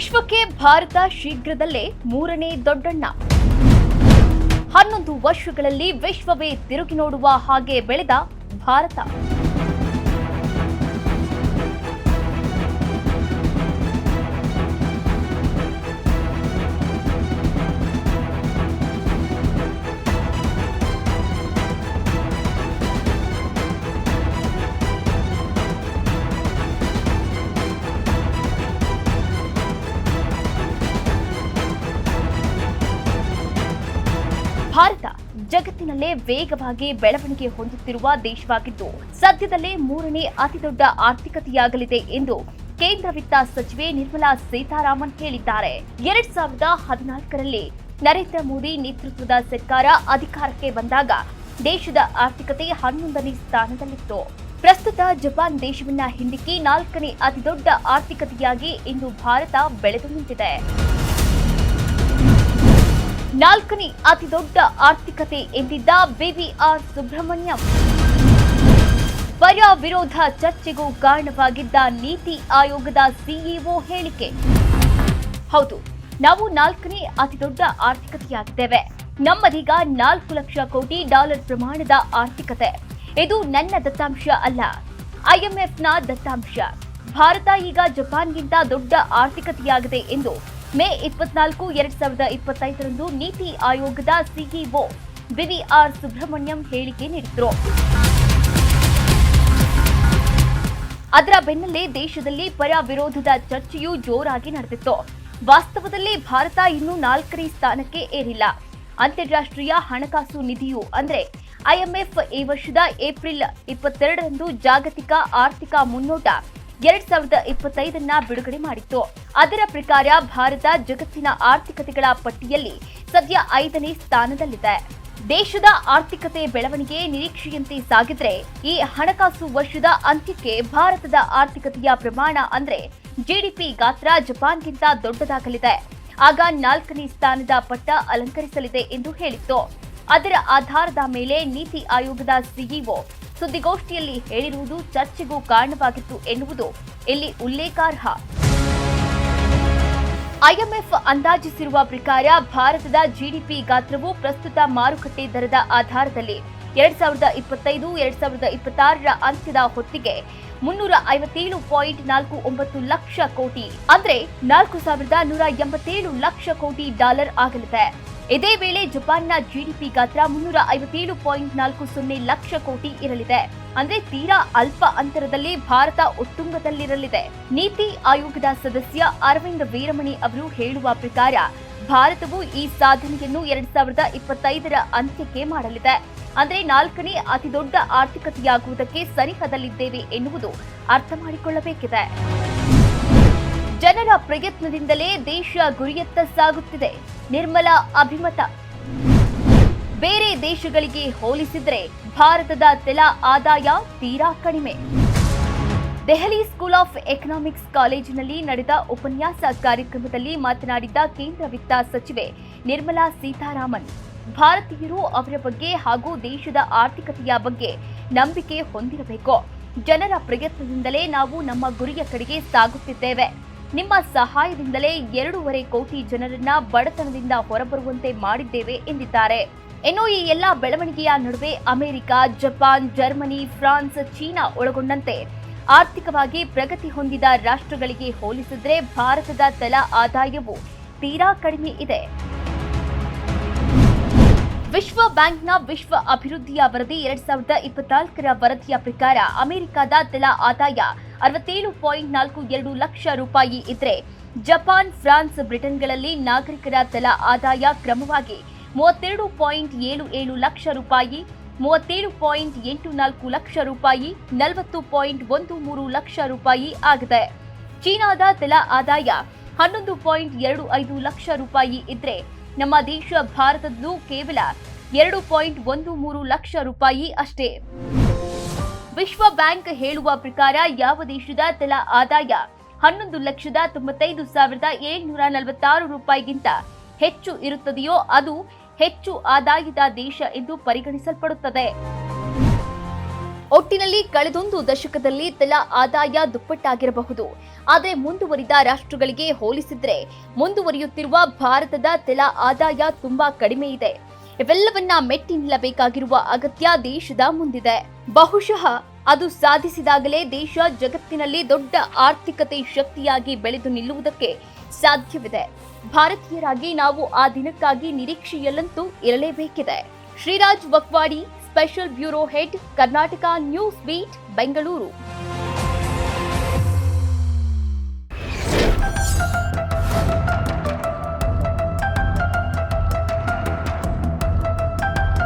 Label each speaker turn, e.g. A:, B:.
A: ವಿಶ್ವಕ್ಕೆ ಭಾರತ ಶೀಘ್ರದಲ್ಲೇ ಮೂರನೇ ದೊಡ್ಡಣ್ಣ. ಹನ್ನೊಂದು ವರ್ಷಗಳಲ್ಲಿ ವಿಶ್ವವೇ ತಿರುಗಿ ನೋಡುವ ಹಾಗೆ ಬೆಳೆದ ಭಾರತ. ಜಗತ್ತಿನಲ್ಲೇ ವೇಗವಾಗಿ ಬೆಳವಣಿಗೆ ಹೊಂದುತ್ತಿರುವ ದೇಶವಾಗಿದ್ದು, ಸದ್ಯದಲ್ಲೇ ಮೂರನೇ ಅತಿದೊಡ್ಡ ಆರ್ಥಿಕತೆಯಾಗಲಿದೆ ಎಂದು ಕೇಂದ್ರ ವಿತ್ತ ಸಚಿವೆ ನಿರ್ಮಲಾ ಸೀತಾರಾಮನ್ ಹೇಳಿದ್ದಾರೆ. ಎರಡ್ ಸಾವಿರದ ಹದಿನಾಲ್ಕರಲ್ಲಿ ನರೇಂದ್ರ ಮೋದಿ ನೇತೃತ್ವದ ಸರ್ಕಾರ ಅಧಿಕಾರಕ್ಕೆ ಬಂದಾಗ ದೇಶದ ಆರ್ಥಿಕತೆ ಹನ್ನೊಂದನೇ ಸ್ಥಾನದಲ್ಲಿತ್ತು. ಪ್ರಸ್ತುತ ಜಪಾನ್ ದೇಶವನ್ನ ಹಿಂದಿಕ್ಕಿ ನಾಲ್ಕನೇ ಅತಿದೊಡ್ಡ ಆರ್ಥಿಕತೆಯಾಗಿ ಇಂದು ಭಾರತ ಬೆಳೆದು ನಿಂತಿದೆ ನಾಲ್ಕನೇ ಅತಿದೊಡ್ಡ ಆರ್ಥಿಕತೆ ಎಂದಿದ್ದ ಬಿವಿಆರ್ ಸುಬ್ರಹ್ಮಣ್ಯಂ. ಪರ ವಿರೋಧ ಚರ್ಚೆಗೂ ಕಾರಣವಾಗಿದ್ದ ನೀತಿ ಆಯೋಗದ ಸಿಇಒ ಹೇಳಿಕೆ. ಹೌದು, ನಾವು ನಾಲ್ಕನೇ ಅತಿದೊಡ್ಡ ಆರ್ಥಿಕತೆಯಾಗಿದ್ದೇವೆ. ನಮ್ಮದೀಗ ನಾಲ್ಕು ಲಕ್ಷ ಕೋಟಿ ಡಾಲರ್ ಪ್ರಮಾಣದ ಆರ್ಥಿಕತೆ. ಇದು ನನ್ನ ದತ್ತಾಂಶ ಅಲ್ಲ, ಐಎಂಎಫ್ನ ದತ್ತಾಂಶ. ಭಾರತ ಈಗ ಜಪಾನ್ಗಿಂತ ದೊಡ್ಡ ಆರ್ಥಿಕತೆಯಾಗಿದೆ ಎಂದು ಮೇ ಇಪ್ಪತ್ನಾಲ್ಕು, ಎರಡ್ ಸಾವಿರದ ಇಪ್ಪತ್ತೈದರಂದು ನೀತಿ ಆಯೋಗದ ಸಿಇಒ ಬಿವಿಆರ್ ಸುಬ್ರಹ್ಮಣ್ಯಂ ಹೇಳಿಕೆ ನೀಡಿದ್ರು. ಅದರ ಬೆನ್ನಲ್ಲೇ ದೇಶದಲ್ಲಿ ಪರ ವಿರೋಧದ ಚರ್ಚೆಯು ಜೋರಾಗಿ ನಡೆದಿತ್ತು. ವಾಸ್ತವದಲ್ಲಿ ಭಾರತ ಇನ್ನೂ ನಾಲ್ಕನೇ ಸ್ಥಾನಕ್ಕೆ ಏರಿಲ್ಲ. ಅಂತಾರಾಷ್ಟ್ರೀಯ ಹಣಕಾಸು ನಿಧಿಯು ಅಂದರೆ ಐಎಂಎಫ್ ಈ ವರ್ಷದ ಏಪ್ರಿಲ್ ಇಪ್ಪತ್ತೆರಡರಂದು ಜಾಗತಿಕ ಆರ್ಥಿಕ ಮುನ್ನೋಟ ಎರಡ್ ಸಾವಿರದ ಇಪ್ಪತ್ತೈದನ್ನ ಬಿಡುಗಡೆ ಮಾಡಿತ್ತು. ಅದರ ಪ್ರಕಾರ ಭಾರತ ಜಗತ್ತಿನ ಆರ್ಥಿಕತೆಗಳ ಪಟ್ಟಿಯಲ್ಲಿ ಸದ್ಯ ಐದನೇ ಸ್ಥಾನದಲ್ಲಿದೆ. ದೇಶದ ಆರ್ಥಿಕತೆ ಬೆಳವಣಿಗೆ ನಿರೀಕ್ಷೆಯಂತೆ ಸಾಗಿದ್ರೆ ಈ ಹಣಕಾಸು ವರ್ಷದ ಅಂತ್ಯಕ್ಕೆ ಭಾರತದ ಆರ್ಥಿಕತೆಯ ಪ್ರಮಾಣ ಅಂದ್ರೆ ಜಿಡಿಪಿ ಗಾತ್ರ ಜಪಾನ್ಗಿಂತ ದೊಡ್ಡದಾಗಲಿದೆ. ಆಗ ನಾಲ್ಕನೇ ಸ್ಥಾನದ ಪಟ್ಟ ಅಲಂಕರಿಸಲಿದೆ ಎಂದು ಹೇಳಿತ್ತು. ಅದರ ಆಧಾರದ ಮೇಲೆ ನೀತಿ ಆಯೋಗದ ಸಿಇಒ ಸುದ್ದಿಗೋಷ್ಠಿಯಲ್ಲಿ ಹೇಳಿರುವುದು ಚರ್ಚೆಗೂ ಕಾರಣವಾಗಿತ್ತು ಎನ್ನುವುದು ಇಲ್ಲಿ ಉಲ್ಲೇಖಾರ್ಹ. ಐಎಂಎಫ್ ಅಂದಾಜಿಸಿರುವ ಪ್ರಕಾರ ಭಾರತದ ಜಿಡಿಪಿ ಗಾತ್ರವು ಪ್ರಸ್ತುತ ಮಾರುಕಟ್ಟೆ ದರದ ಆಧಾರದಲ್ಲಿ ಎರಡ್ ಸಾವಿರದ ಇಪ್ಪತ್ತೈದು, ಎರಡ್ ಸಾವಿರದ ಇಪ್ಪತ್ತಾರರ ಅಂತ್ಯದ ಹೊತ್ತಿಗೆ ಮುನ್ನೂರ ಐವತ್ತೇಳು ಪಾಯಿಂಟ್ ನಾಲ್ಕು ಒಂಬತ್ತು ಲಕ್ಷ ಕೋಟಿ, ಅಂದ್ರೆ ನಾಲ್ಕು ಸಾವಿರದ ನೂರ ಎಂಬತ್ತೇಳು ಲಕ್ಷ ಕೋಟಿ ಡಾಲರ್ ಆಗಲಿದೆ. ಇದೇ ವೇಳೆ ಜಪಾನ್ನ ಜಿಡಿಪಿ ಗಾತ್ರ ಮುನ್ನೂರ ಐವತ್ತೇಳು ಪಾಯಿಂಟ್ ನಾಲ್ಕು ಸೊನ್ನೆ ಲಕ್ಷ ಕೋಟಿ ಇರಲಿದೆ. ಅಂದ್ರೆ ತೀರಾ ಅಲ್ಪ ಅಂತರದಲ್ಲಿ ಭಾರತ ಉತ್ತುಂಗದಲ್ಲಿರಲಿದೆ ನೀತಿ ಆಯೋಗದ ಸದಸ್ಯ ಅರವಿಂದ್ ವೀರಮಣಿ ಅವರು ಹೇಳುವ ಪ್ರಕಾರ ಭಾರತವು ಈ ಸಾಧನೆಯನ್ನು ಎರಡ್ ಸಾವಿರದ ಇಪ್ಪತ್ತೈದರ ಅಂತ್ಯಕ್ಕೆ ಮಾಡಲಿದೆ. ಅಂದ್ರೆ ನಾಲ್ಕನೇ ಅತಿದೊಡ್ಡ ಆರ್ಥಿಕತೆಯಾಗುವುದಕ್ಕೆ ಸನಿಹದಲ್ಲಿದ್ದೇವೆ ಎನ್ನುವುದು ಅರ್ಥ ಮಾಡಿಕೊಳ್ಳಬೇಕಿದೆ ಜನರ ಪ್ರಯತ್ನದಿಂದಲೇ ದೇಶ ಗುರಿಯತ್ತ ಸಾಗುತ್ತಿದೆ. ನಿರ್ಮಲಾ ಅಭಿಮತ. ಬೇರೆ ದೇಶಗಳಿಗೆ ಹೋಲಿಸಿದರೆ ಭಾರತದ ತೆಲ ಆದಾಯ ತೀರಾ ಕಡಿಮೆ. ದೆಹಲಿ ಸ್ಕೂಲ್ ಆಫ್ ಎಕನಾಮಿಕ್ಸ್ ಕಾಲೇಜಿನಲ್ಲಿ ನಡೆದ ಉಪನ್ಯಾಸ ಕಾರ್ಯಕ್ರಮದಲ್ಲಿ ಮಾತನಾಡಿದ ಕೇಂದ್ರ ವಿತ್ತ ಸಚಿವೆ ನಿರ್ಮಲಾ ಸೀತಾರಾಮನ್. ಭಾರತೀಯರು ಅವರ ಬಗ್ಗೆ ಹಾಗೂ ದೇಶದ ಆರ್ಥಿಕತೆಯ ಬಗ್ಗೆ ನಂಬಿಕೆ ಹೊಂದಿರಬೇಕು. ಜನರ ಪ್ರಯತ್ನದಿಂದಲೇ ನಾವು ನಮ್ಮ ಗುರಿಯ ಕಡೆಗೆ ಸಾಗುತ್ತಿದ್ದೇವೆ. ನಿಮ್ಮ ಸಹಾಯದಿಂದಲೇ ಎರಡೂವರೆ ಕೋಟಿ ಜನರನ್ನ ಬಡತನದಿಂದ ಹೊರಬರುವಂತೆ ಮಾಡಿದ್ದೇವೆ ಎಂದಿದ್ದಾರೆ. ಇನ್ನು ಈ ಎಲ್ಲ ಬೆಳವಣಿಗೆಯ ನಡುವೆ America, Japan, Germany, France, China ಒಳಗೊಂಡಂತೆ ಆರ್ಥಿಕವಾಗಿ ಪ್ರಗತಿ ಹೊಂದಿದ ರಾಷ್ಟ್ರಗಳಿಗೆ ಹೋಲಿಸಿದ್ರೆ ಭಾರತದ ತಲಾ ಆದಾಯವು ತೀರಾ ಕಡಿಮೆ ಇದೆ. ವಿಶ್ವ ಬ್ಯಾಂಕ್ನ ವಿಶ್ವ ಅಭಿವೃದ್ಧಿಯ ವರದಿ ಎರಡ್ ಸಾವಿರದ ಇಪ್ಪತ್ನಾಲ್ಕರ ವರದಿಯ ಪ್ರಕಾರ ಅಮೆರಿಕದ ತಲಾ ಆದಾಯ ಅರವತ್ತೇಳು ಪಾಯಿಂಟ್ ನಾಲ್ಕು ಎರಡು ಲಕ್ಷ ರೂಪಾಯಿ ಇದ್ರೆ ಜಪಾನ್, ಫ್ರಾನ್ಸ್, ಬ್ರಿಟನ್ಗಳಲ್ಲಿ ನಾಗರಿಕರ ತಲಾ ಆದಾಯ ಕ್ರಮವಾಗಿ ಮೂವತ್ತೆರಡು ಪಾಯಿಂಟ್ ಏಳು ಏಳು ಲಕ್ಷ ರೂಪಾಯಿ, ಮೂವತ್ತೇಳು ಪಾಯಿಂಟ್ ಎಂಟು ನಾಲ್ಕು ಲಕ್ಷ ರೂಪಾಯಿ, ನಲವತ್ತು ಪಾಯಿಂಟ್ ಒಂದು ಮೂರು ಲಕ್ಷ ರೂಪಾಯಿ ಆಗಿದೆ. ಚೀನಾದ ತಲಾ ಆದಾಯ ಹನ್ನೊಂದು ಪಾಯಿಂಟ್ ಎರಡು ಐದು ಲಕ್ಷ ರೂಪಾಯಿ ಇದ್ರೆ ನಮ್ಮ ದೇಶ ಭಾರತದ್ದು ಕೇವಲ ಎರಡು ಪಾಯಿಂಟ್ ಒಂದು ಮೂರು ಲಕ್ಷ ರೂಪಾಯಿ ಅಷ್ಟೇ. ವಿಶ್ವ ಬ್ಯಾಂಕ್ ಹೇಳುವ ಪ್ರಕಾರ ಯಾವ ದೇಶದ ತಲಾ ಆದಾಯ ಹನ್ನೊಂದು ಲಕ್ಷದ ತೊಂಬತ್ತೈದು ಸಾವಿರದ ಏಳ್ನೂರ ನಲವತ್ತಾರು ರೂಪಾಯಿಗಿಂತ ಹೆಚ್ಚು ಇರುತ್ತದೆಯೋ ಅದು ಹೆಚ್ಚು ಆದಾಯದ ದೇಶ ಎಂದು ಪರಿಗಣಿಸಲ್ಪಡುತ್ತದೆ. ಒಟ್ಟಿನಲ್ಲಿ ಕಳೆದೊಂದು ದಶಕದಲ್ಲಿ ತಲಾ ಆದಾಯ ದುಪ್ಪಟ್ಟಾಗಿರಬಹುದು. ಆದರೆ ಮುಂದುವರಿದ ರಾಷ್ಟ್ರಗಳಿಗೆ ಹೋಲಿಸಿದ್ರೆ ಮುಂದುವರಿಯುತ್ತಿರುವ ಭಾರತದ ತಲಾ ಆದಾಯ ತುಂಬಾ ಕಡಿಮೆ ಇದೆ. ಇವೆಲ್ಲವನ್ನ ಮೆಟ್ಟಿ ನಿಲ್ಲಬೇಕಾಗಿರುವ ಅಗತ್ಯ ದೇಶದ ಮುಂದಿದೆ. ಬಹುಶಃ ಅದು ಸಾಧಿಸಿದಾಗಲೇ ದೇಶ ಜಗತ್ತಿನಲ್ಲಿ ದೊಡ್ಡ ಆರ್ಥಿಕತೆ ಶಕ್ತಿಯಾಗಿ ಬೆಳೆದು ನಿಲ್ಲುವುದಕ್ಕೆ ಸಾಧ್ಯವಿದೆ. ಭಾರತೀಯರಾಗಿ ನಾವು ಆ ದಿನಕ್ಕಾಗಿ ನಿರೀಕ್ಷೆಯಲ್ಲಂತೂ ಇರಲೇಬೇಕಿದೆ. Shriraj Vakwadi special bureau head Karnataka news beat Bengaluru